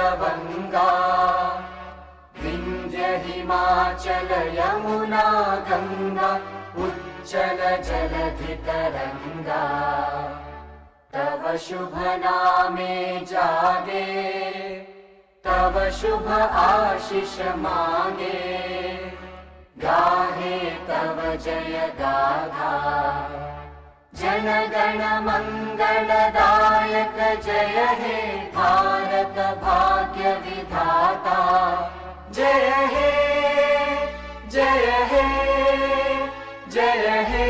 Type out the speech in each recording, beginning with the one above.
लवङ्गा विन्ध्य हिमाचल यमुना गङ्गा उच्चल जलधितरङ्गा तव शुभ नामे जागे तव शुभ आशिष मागे। गाहे तव जय गाथा जनगण मङ्गलदायक जय हे भारत भाग्य विधाता। जय हे जय हे जय हे।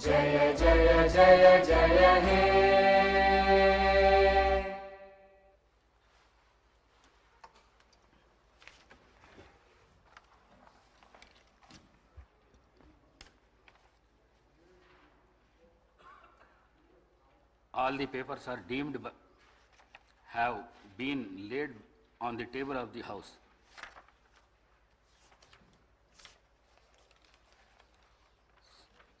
जय जय जय जय हे। All the papers are deemed have been laid on the table of the house.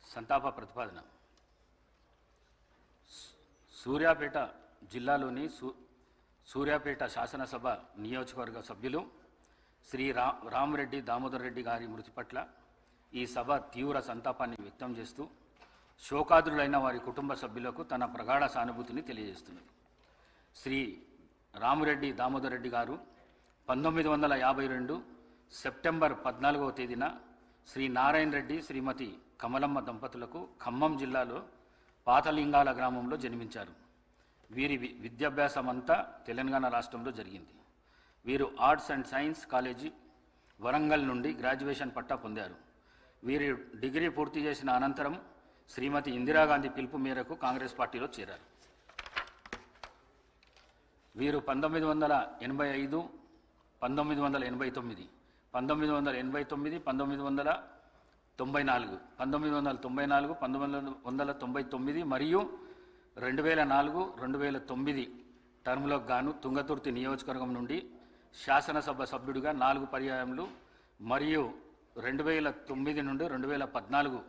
సంతాప ప్రతిపాదన సూర్యాపేట జిల్లాలోని సూ సూర్యాపేట శాసనసభ నియోజకవర్గ సభ్యులు శ్రీ రా రామరెడ్డి దామోదర్ రెడ్డి గారి మృతి పట్ల ఈ సభ తీవ్ర సంతాపాన్ని వ్యక్తం చేస్తూ శోకాదులైన వారి కుటుంబ సభ్యులకు తన ప్రగాఢ సానుభూతిని తెలియజేస్తున్నది శ్రీ రామిరెడ్డి దామోదర్ రెడ్డి గారు పంతొమ్మిది వందల యాభై రెండు సెప్టెంబర్ పద్నాలుగవ తేదీన శ్రీ నారాయణ రెడ్డి శ్రీమతి కమలమ్మ దంపతులకు ఖమ్మం జిల్లాలో పాతలింగాల గ్రామంలో జన్మించారు. వీరి వి- విద్యాభ్యాసం అంతా తెలంగాణ రాష్ట్రంలో జరిగింది. వీరు arts and science college Warangal నుండి గ్రాడ్యుయేషన్ పట్టా పొందారు. వీరి డిగ్రీ పూర్తి చేసిన అనంతరం శ్రీమతి ఇందిరాగాంధీ పిలుపు మేరకు కాంగ్రెస్ పార్టీలో చేరారు. వీరు పంతొమ్మిది వందల ఎనభై ఐదు పంతొమ్మిది వందల ఎనభై తొమ్మిది పంతొమ్మిది వందల ఎనభై తొమ్మిది పంతొమ్మిది వందల తొంభై నాలుగు పంతొమ్మిది వందల తొంభై నాలుగు పంతొమ్మిది వందల తొంభై తొమ్మిది మరియు రెండు వేల నాలుగు రెండు వేల తొమ్మిది టర్మ్లకు గాను తుంగతుర్తి నియోజకవర్గం నుండి శాసనసభ సభ్యుడిగా నాలుగు పర్యాయములు మరియు రెండు వేల తొమ్మిది నుండి రెండు వేల పద్నాలుగు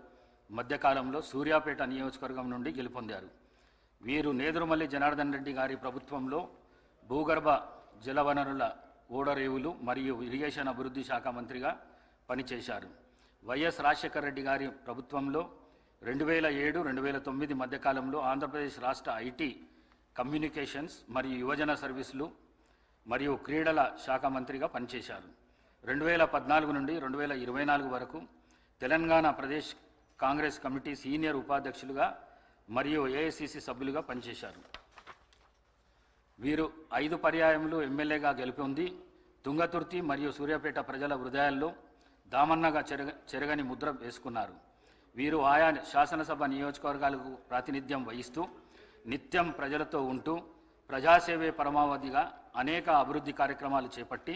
మధ్యకాలంలో సూర్యాపేట నియోజకవర్గం నుండి గెలుపొందారు. వీరు నేదురుమల్లి జనార్దన్ రెడ్డి గారి ప్రభుత్వంలో భూగర్భ జలవనరుల ఓడరేవులు మరియు ఇరిగేషన్ అభివృద్ధి శాఖ మంత్రిగా పనిచేశారు. వైఎస్ రాజశేఖర రెడ్డి గారి ప్రభుత్వంలో రెండు వేల ఏడు రెండు వేల తొమ్మిది మధ్యకాలంలో ఆంధ్రప్రదేశ్ రాష్ట్ర ఐటీ కమ్యూనికేషన్స్ మరియు యువజన సర్వీసులు మరియు క్రీడల శాఖ మంత్రిగా పనిచేశారు. రెండు వేల పద్నాలుగు నుండి రెండు వేల ఇరవై నాలుగు వరకు తెలంగాణ ప్రదేశ్ కాంగ్రెస్ కమిటీ సీనియర్ ఉపాధ్యక్షులుగా మరియు ఏఐసిసి సభ్యులుగా పనిచేశారు. వీరు ఐదు పర్యాయములు ఎమ్మెల్యేగా గెలుపొంది తుంగతుర్తి మరియు సూర్యాపేట ప్రజల హృదయాల్లో దామన్నగా చెరగ చెరగని ముద్ర వేసుకున్నారు. వీరు ఆయా శాసనసభ నియోజకవర్గాలకు ప్రాతినిధ్యం వహిస్తూ నిత్యం ప్రజలతో ఉంటూ ప్రజాసేవే పరమావధిగా అనేక అభివృద్ధి కార్యక్రమాలు చేపట్టి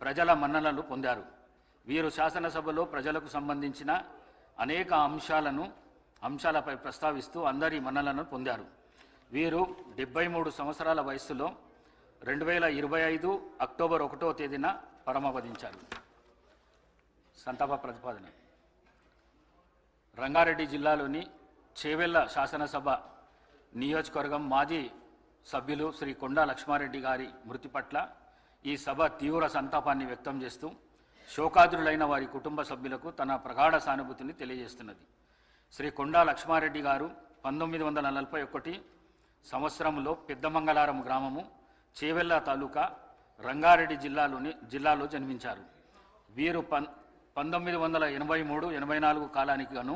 ప్రజల మన్ననలు పొందారు. వీరు శాసనసభలో ప్రజలకు సంబంధించిన అనేక అంశాలను అంశాలపై ప్రస్తావిస్తూ అందరి మన్నలను పొందారు. వీరు డెబ్బై మూడు సంవత్సరాల వయస్సులో రెండు వేల ఇరవై ఐదు అక్టోబర్ ఒకటో తేదీన పరమపదించారు సంతాప ప్రతిపాదన. రంగారెడ్డి జిల్లాలోని చేవెళ్ళ శాసనసభ నియోజకవర్గం మాజీ సభ్యులు శ్రీ కొండా లక్ష్మారెడ్డి గారి మృతి పట్ల ఈ సభ తీవ్ర సంతాపాన్ని వ్యక్తం చేస్తూ శోకాదురులైన వారి కుటుంబ సభ్యులకు తన ప్రగాఢ సానుభూతిని తెలియజేస్తున్నది. శ్రీ కొండా లక్ష్మారెడ్డి గారు పంతొమ్మిది వందల నలభై ఒకటి సంవత్సరంలో పెద్దమంగళారం గ్రామము చేవెళ్ళ తాలూకా రంగారెడ్డి జిల్లాలోని జిల్లాలో జన్మించారు. వీరు పం పంతొమ్మిది వందల ఎనభై మూడు ఎనభై నాలుగు కాలానికి గాను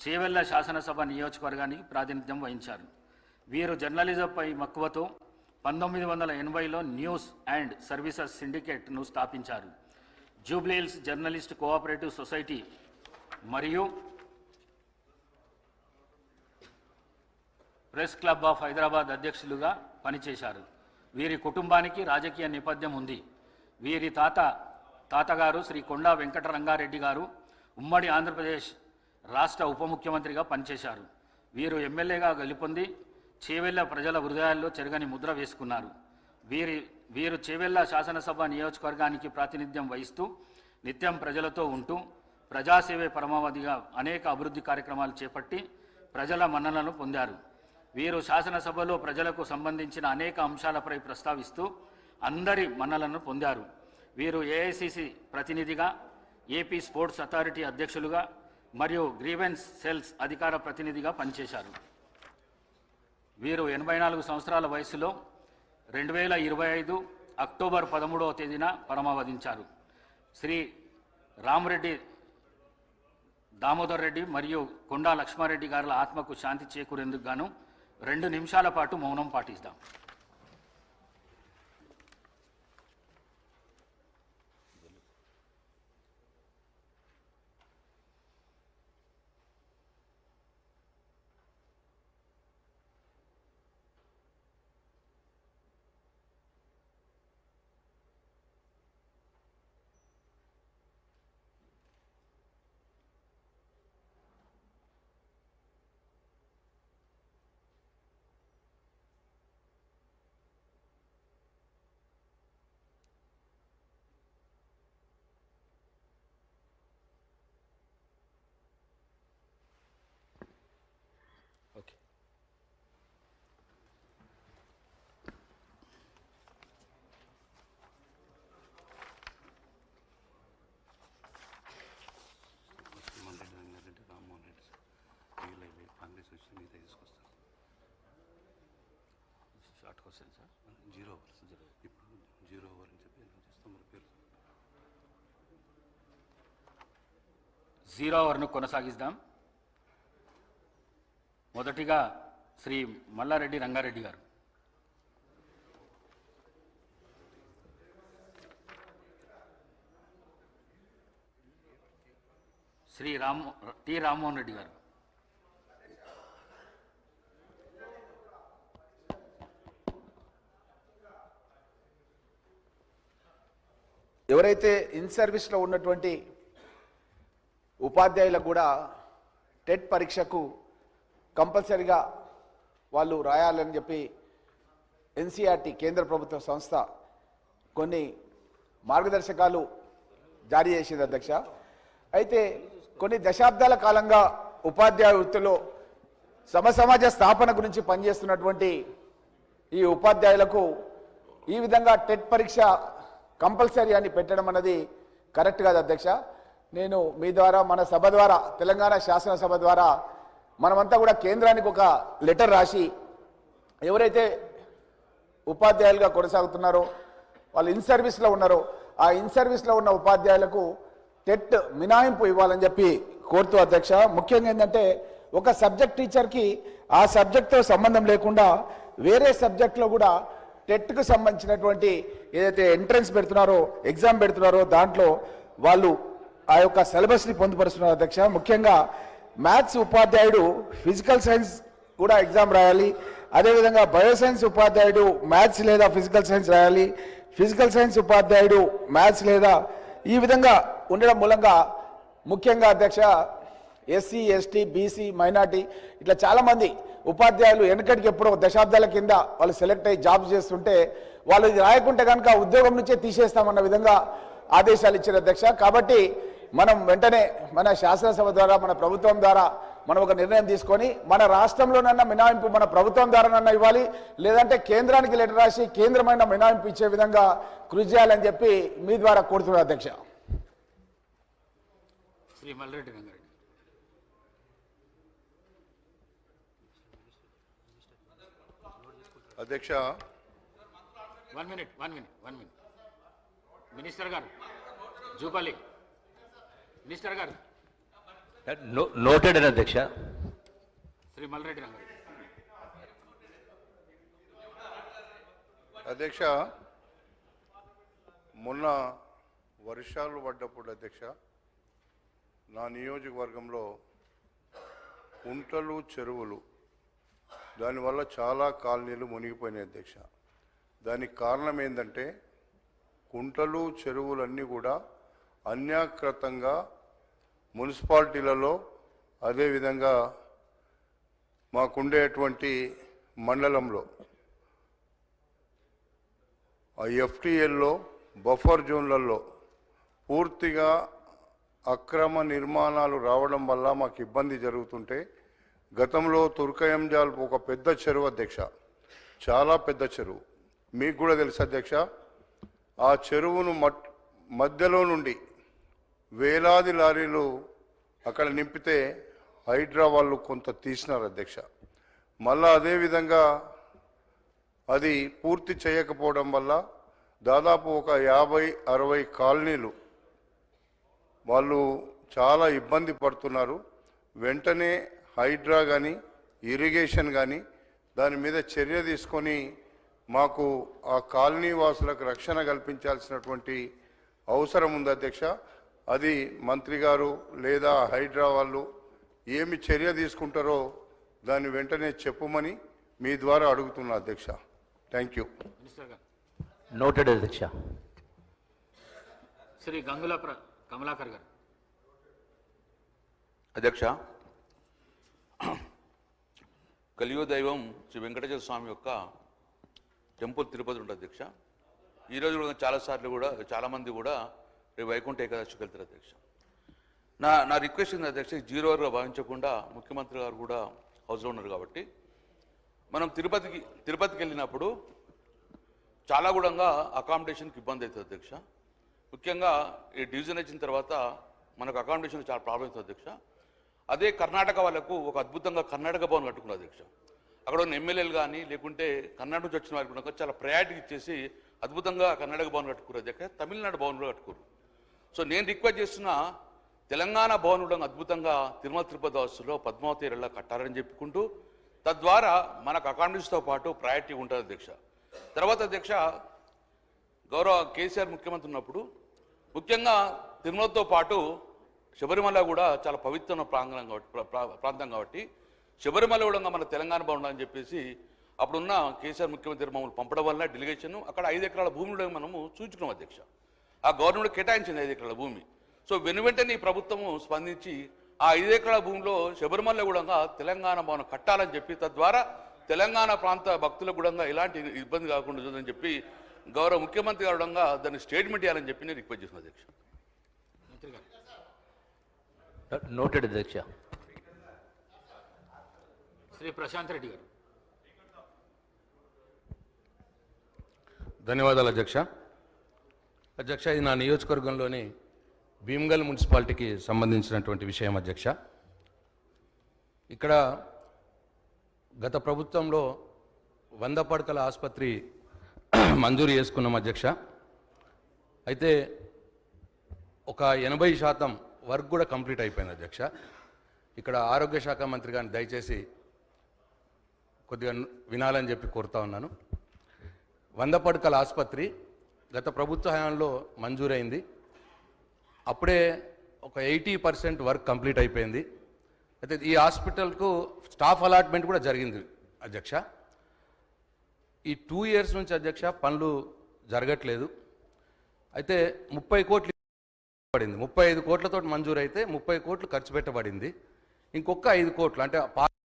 చేవెళ్ళ శాసనసభ నియోజకవర్గానికి ప్రాతినిధ్యం వహించారు. వీరు జర్నలిజంపై మక్కువతో పంతొమ్మిది వందల ఎనభైలో న్యూస్ అండ్ సర్వీసెస్ సిండికేట్ను స్థాపించారు. జూబ్లీహిల్స్ జర్నలిస్ట్ కోఆపరేటివ్ సొసైటీ మరియు ప్రెస్ క్లబ్ ఆఫ్ హైదరాబాద్ అధ్యక్షులుగా పనిచేశారు. వీరి కుటుంబానికి రాజకీయ నేపథ్యం ఉంది. వీరి తాత తాతగారు శ్రీ కొండా వెంకటరంగారెడ్డి గారు ఉమ్మడి ఆంధ్రప్రదేశ్ రాష్ట్ర ఉప ముఖ్యమంత్రిగా పనిచేశారు. వీరు ఎమ్మెల్యేగా గెలుపొంది చేవెళ్ళ ప్రజల హృదయాల్లో చెరగని ముద్ర వేసుకున్నారు. వీరి వీరు చేవెళ్ళ శాసనసభ నియోజకవర్గానికి ప్రాతినిధ్యం వహిస్తూ నిత్యం ప్రజలతో ఉంటూ ప్రజాసేవే పరమావధిగా అనేక అభివృద్ధి కార్యక్రమాలు చేపట్టి ప్రజల మన్ననలు పొందారు. వీరు శాసనసభలో ప్రజలకు సంబంధించిన అనేక అంశాలపై ప్రస్తావిస్తూ అందరి మన్నలను పొందారు. వీరు ఏఐసిసి ప్రతినిధిగా ఏపీ స్పోర్ట్స్ అథారిటీ అధ్యక్షులుగా మరియు గ్రీవెన్స్ సెల్స్ అధికార ప్రతినిధిగా పనిచేశారు. వీరు ఎనభై నాలుగు సంవత్సరాల వయసులో రెండు వేల ఇరవై ఐదు అక్టోబర్ పదమూడవ తేదీన పరమవధించారు. శ్రీ రామరెడ్డి దామోదర్ రెడ్డి మరియు కొండా లక్ష్మారెడ్డి గారుల ఆత్మకు శాంతి చేకూరేందుకు గాను రెండు నిమిషాల పాటు మౌనం పాటిస్తాం ఓకే జగన్మోహన్ రెడ్డి రంగారెడ్డి రామ్మోహన్ రెడ్డి సార్ వీళ్ళు అయిపోయి కాంగ్రెస్ వచ్చి మిగతా తీసుకొస్తారు question sir. Zero over. Zero ఇప్పుడు జీరో ఓవర్ అని చెప్పి చేస్తాం మరి పేరు జీరో అవర్ను కొనసాగిద్దాం. మొదటిగా శ్రీ మల్లారెడ్డి రంగారెడ్డి గారు. శ్రీ రామ్ టి రామ్మోహన్ రెడ్డి గారు. ఎవరైతే ఇన్ సర్వీస్లో ఉన్నటువంటి ఉపాధ్యాయులకు కూడా టెట్ పరీక్షకు కంపల్సరిగా వాళ్ళు రాయాలని చెప్పి ఎన్సీఆర్టీ కేంద్ర ప్రభుత్వ సంస్థ కొన్ని మార్గదర్శకాలు జారీ చేసింది అధ్యక్ష. అయితే కొన్ని దశాబ్దాల కాలంగా ఉపాధ్యాయ వృత్తిలో సమసమాజ స్థాపన గురించి పనిచేస్తున్నటువంటి ఈ ఉపాధ్యాయులకు ఈ విధంగా టెట్ పరీక్ష కంపల్సరీ అని పెట్టడం అన్నది కరెక్ట్ కాదు అధ్యక్ష. నేను మీ ద్వారా మన సభ ద్వారా తెలంగాణ శాసనసభ ద్వారా మనమంతా కూడా కేంద్రానికి ఒక లెటర్ రాసి ఎవరైతే ఉపాధ్యాయులుగా కొనసాగుతున్నారో వాళ్ళు ఇన్ సర్వీస్లో ఉన్నారో ఆ ఇన్ సర్వీస్లో ఉన్న ఉపాధ్యాయులకు టెట్ మినాయింపు ఇవ్వాలని చెప్పి కోరుతూ అధ్యక్ష. ముఖ్యంగా ఏంటంటే ఒక సబ్జెక్ట్ టీచర్కి ఆ సబ్జెక్ట్తో సంబంధం లేకుండా వేరే సబ్జెక్ట్లో కూడా టెట్కు సంబంధించినటువంటి ఏదైతే ఎంట్రన్స్ పెడుతున్నారో ఎగ్జామ్ పెడుతున్నారో దాంట్లో వాళ్ళు ఆ యొక్క సిలబస్ని పొందుపరుస్తున్నారు అధ్యక్ష. ముఖ్యంగా మ్యాథ్స్ ఉపాధ్యాయుడు ఫిజికల్ సైన్స్ కూడా ఎగ్జామ్ రాయాలి. అదేవిధంగా బయోసైన్స్ ఉపాధ్యాయుడు మ్యాథ్స్ లేదా ఫిజికల్ సైన్స్ రాయాలి. ఫిజికల్ సైన్స్ ఉపాధ్యాయుడు మ్యాథ్స్ లేదా ఈ విధంగా ఉండడం మూలంగా ముఖ్యంగా అధ్యక్ష ఎస్సీ ఎస్టీ బీసీ మైనార్టీ ఇట్లా చాలామంది ఉపాధ్యాయులు వెనకటికి ఎప్పుడో దశాబ్దాల కింద వాళ్ళు సెలెక్ట్ అయ్యి జాబ్ చేస్తుంటే వాళ్ళు ఇది రాయకుంటే కనుక ఉద్యోగం నుంచే తీసేస్తామన్న విధంగా ఆదేశాలు ఇచ్చారు అధ్యక్ష. కాబట్టి మనం వెంటనే మన శాసనసభ ద్వారా మన ప్రభుత్వం ద్వారా మనం ఒక నిర్ణయం తీసుకొని మన రాష్ట్రంలోనన్నా మినహాయింపు మన ప్రభుత్వం ద్వారానన్నా ఇవ్వాలి. లేదంటే కేంద్రానికి లెటర్ రాసి కేంద్రమైన మినహాయింపు ఇచ్చే విధంగా కృషి చేయాలని చెప్పి మీ ద్వారా కోరుతున్నారు అధ్యక్ష. శ్రీ మల్లారెడ్డి రంగారెడ్డి అధ్యక్ష one minute one minute one minute. Minister గారు జూపల్లి. మినిస్టర్ గారు. నోటెడ్ అని అధ్యక్ష. శ్రీ మల్లారెడ్డి రంగారెడ్డి అధ్యక్ష మొన్న వర్షాలు పడ్డప్పుడు అధ్యక్ష నా నియోజకవర్గంలో కుంటలు చెరువులు దానివల్ల చాలా కాలనీలు మునిగిపోయినాయి అధ్యక్ష. దానికి కారణం ఏంటంటే కుంటలు చెరువులన్నీ కూడా అన్యాకృతంగా మున్సిపాలిటీలలో అదేవిధంగా మాకుండేటువంటి మండలంలో ఆ ఎఫ్టీఎల్లో బఫర్ జోన్లలో పూర్తిగా అక్రమ నిర్మాణాలు రావడం వల్ల మాకు ఇబ్బంది జరుగుతుంటే గతంలో తుర్కయంజాల్ ఒక పెద్ద చెరువు అధ్యక్ష చాలా పెద్ద చెరువు. మీకు కూడా తెలుసు అధ్యక్ష ఆ చెరువును మట్ మధ్యలో నుండి వేలాది లారీలు అక్కడ నింపితే హైడ్రా వాళ్ళు కొంత తీసినారు అధ్యక్ష. మళ్ళా అదేవిధంగా అది పూర్తి చేయకపోవడం వల్ల దాదాపు ఒక యాభై అరవై కాలనీలు వాళ్ళు చాలా ఇబ్బంది పడుతున్నారు. వెంటనే హైడ్రా కానీ ఇరిగేషన్ కానీ దాని మీద చర్య తీసుకొని మాకు ఆ కాలనీ వాసులకు రక్షణ కల్పించాల్సినటువంటి అవసరం ఉంది అధ్యక్ష. అది మంత్రి గారు లేదా హైడ్రా వాళ్ళు ఏమి చర్య తీసుకుంటారో దాన్ని వెంటనే చెప్పమని మీ ద్వారా అడుగుతున్నా అధ్యక్ష. Thank you. Noted, అధ్యక్ష. శ్రీ గంగుల ప్ర కమలాకర్ గారు. అధ్యక్ష కలియుగ దైవం శ్రీ వెంకటేశ్వర స్వామి యొక్క టెంపుల్ తిరుపతి ఉంటుంది అధ్యక్ష. ఈరోజు కూడా చాలాసార్లు కూడా చాలామంది కూడా రేపు వైకుంఠ ఏకాదశికి వెళ్తారు అధ్యక్ష. నా నా రిక్వెస్ట్ ఉంది అధ్యక్ష జీరోగా భావించకుండా ముఖ్యమంత్రి గారు కూడా హౌస్లో ఉన్నారు కాబట్టి మనం తిరుపతికి తిరుపతికి వెళ్ళినప్పుడు చాలా కూడా అకామిడేషన్కి ఇబ్బంది అవుతుంది అధ్యక్ష. ముఖ్యంగా ఈ డివిజన్ వచ్చిన తర్వాత మనకు అకామిడేషన్ చాలా ప్రాబ్లం అవుతుంది అధ్యక్ష. అదే కర్ణాటక వాళ్ళకు ఒక అద్భుతంగా కర్ణాటక భవన్ కట్టుకున్నారు అధ్యక్ష. అక్కడ ఉన్న ఎమ్మెల్యేలు కానీ లేకుంటే కర్ణాటక నుంచి వచ్చిన వారికి కూడా చాలా ప్రయారిటీ ఇచ్చేసి అద్భుతంగా కర్ణాటక భవన్ కట్టుకోరు అధ్యక్ష తమిళనాడు భవన్ కూడా కట్టుకోరు సో నేను రిక్వెస్ట్ చేస్తున్న తెలంగాణ భవన్ కూడా అద్భుతంగా తిరుమల తిరుపతి వాసులో పద్మావతి ఏరియాలో కట్టారని చెప్పుకుంటూ తద్వారా మనకు అకామిడేషన్తో పాటు ప్రయారిటీ ఉంటుంది అధ్యక్ష. తర్వాత అధ్యక్ష గౌరవ కేసీఆర్ ముఖ్యమంత్రి ఉన్నప్పుడు ముఖ్యంగా తిరుమలతో పాటు శబరిమల కూడా చాలా పవిత్రమైన ప్రాంగణం కాబట్టి ప్రా- ప్రాంతం కాబట్టి శబరిమల కూడా మన తెలంగాణ బాగుండాలని చెప్పేసి అప్పుడున్న కేసీఆర్ ముఖ్యమంత్రి మమ్మల్ని పంపడం వల్ల డెలిగేషన్ అక్కడ ఐదు ఎకరాల భూమిలో మనము సూచుకున్నాం అధ్యక్ష. ఆ గవర్నమెంట్ కేటాయించింది ఐదు ఎకరాల భూమి. సో వెను వెంటనే ఈ ప్రభుత్వము స్పందించి ఆ ఐదు ఎకరాల భూమిలో శబరిమల కూడా తెలంగాణ భవనం కట్టాలని చెప్పి తద్వారా తెలంగాణ ప్రాంత భక్తులకు కూడా ఎలాంటి ఇబ్బంది కాకుండా ఉంటుందని చెప్పి గౌరవ ముఖ్యమంత్రి గారు కూడా దాన్ని స్టేట్మెంట్ ఇవ్వాలని చెప్పి నేను రిక్వెస్ట్ చేసిన అధ్యక్ష. నోటెడ్ అధ్యక్ష. శ్రీ ప్రశాంత్ రెడ్డి గారు. ధన్యవాదాలు అధ్యక్ష. అధ్యక్ష ఇది నా నియోజకవర్గంలోని భీమ్గల్ మున్సిపాలిటీకి సంబంధించినటువంటి విషయం అధ్యక్ష. ఇక్కడ గత ప్రభుత్వంలో వంద పడకల ఆసుపత్రి మంజూరు చేసుకున్నాం అధ్యక్ష. అయితే ఒక ఎనభై శాతం వర్క్ కూడా కంప్లీట్ అయిపోయింది అధ్యక్ష. ఇక్కడ ఆరోగ్య శాఖ మంత్రి గారిని దయచేసి కొద్దిగా వినాలని చెప్పి కోరుతా ఉన్నాను. వంద పడకల ఆసుపత్రి గత ప్రభుత్వ హయాంలో మంజూరైంది. అప్పుడే ఒక ఎయిటీ పర్సెంట్ వర్క్ కంప్లీట్ అయిపోయింది. అయితే ఈ హాస్పిటల్కు స్టాఫ్ అలాట్మెంట్ కూడా జరిగింది అధ్యక్ష. ఈ టూ ఇయర్స్ నుంచి అధ్యక్ష పనులు జరగట్లేదు. అయితే ముప్పై కోట్లు పడింది. ముప్పై ఐదు కోట్లతో మంజూరు అయితే ముప్పై కోట్లు ఖర్చు పెట్టబడింది. ఇంకొక ఐదు కోట్లు అంటే పా-